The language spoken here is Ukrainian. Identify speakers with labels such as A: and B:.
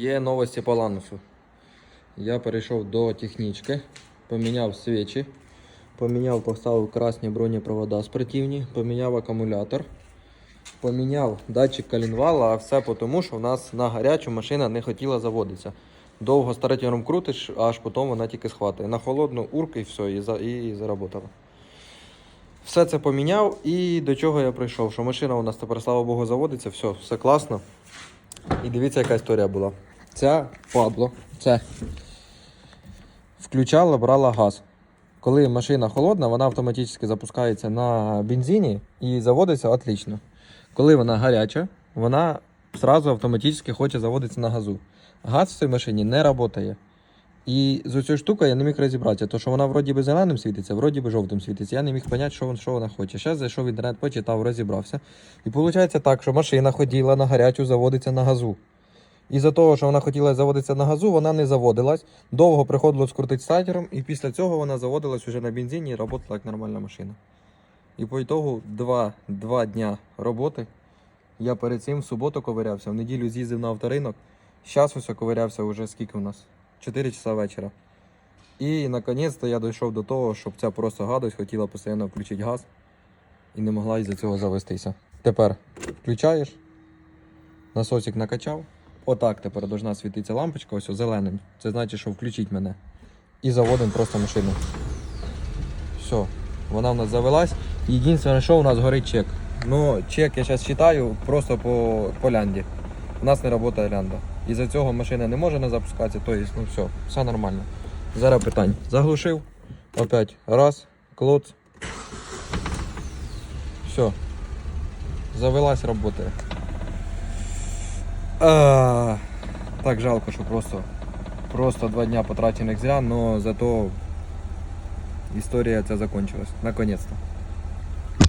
A: Є новості по ланусу. Я перейшов до технічки, поміняв свічі, поміняв, поставив красні бронепровода спортивні, поміняв акумулятор, поміняв датчик калінвала, а все тому, що в нас на гарячу машина не хотіла заводитися. Довго старатором крутиш, аж потім вона тільки схватує. На холодну урк і все, і, за, і заработала. Все це поміняв і до чого я прийшов, що машина у нас тепер, слава Богу, заводиться, все, все класно. І дивіться, яка історія була. Ця падло, це включала, брала газ. Коли машина холодна, вона автоматично запускається на бензині і заводиться отлично. Коли вона гаряча, вона одразу автоматично хоче заводитися на газу. Газ в цій машині не працює. І з цією штукою я не міг розібратися, тому що вона вроді би зеленим світиться, вроді би жовтим світиться. Я не міг зрозуміти, що, що вона хоче. Зараз зайшов в інтернет, почитав, розібрався. І виходить так, що машина хотіла на гарячу заводитися на газу. І за того, що вона хотіла заводитися на газу, вона не заводилась. Довго приходилось крутити стартером, і після цього вона заводилась уже на бензині і працювала як нормальна машина. І по ітогу два, два дня роботи. Я перед цим в суботу ковирявся, в неділю з'їздив на авторинок. Зараз ось ковирявся вже скільки у нас? 4 часа вечора. І наконець-то я дійшов до того, щоб ця просто гадость хотіла постійно включити газ і не могла із-за цього завестися. Тепер включаєш, насосик накачав. Отак тепер должна світитися лампочка, ось зеленим. Це значить, що включить мене. І заводимо просто машину. Все, вона в нас завелась. Єдине, що у нас горить чек. Ну, чек я зараз читаю просто по, по лянді. У нас не працює лянда. Із-за цього машина не може не запускатися, тобто, ну все, все нормально. Зараз питання. Заглушив. Опять. Раз, клоц. Все. Завелась, працює. Так жалко, що просто, просто два дня потрачених зря, але зато історія ця закончилась. Наконец-то.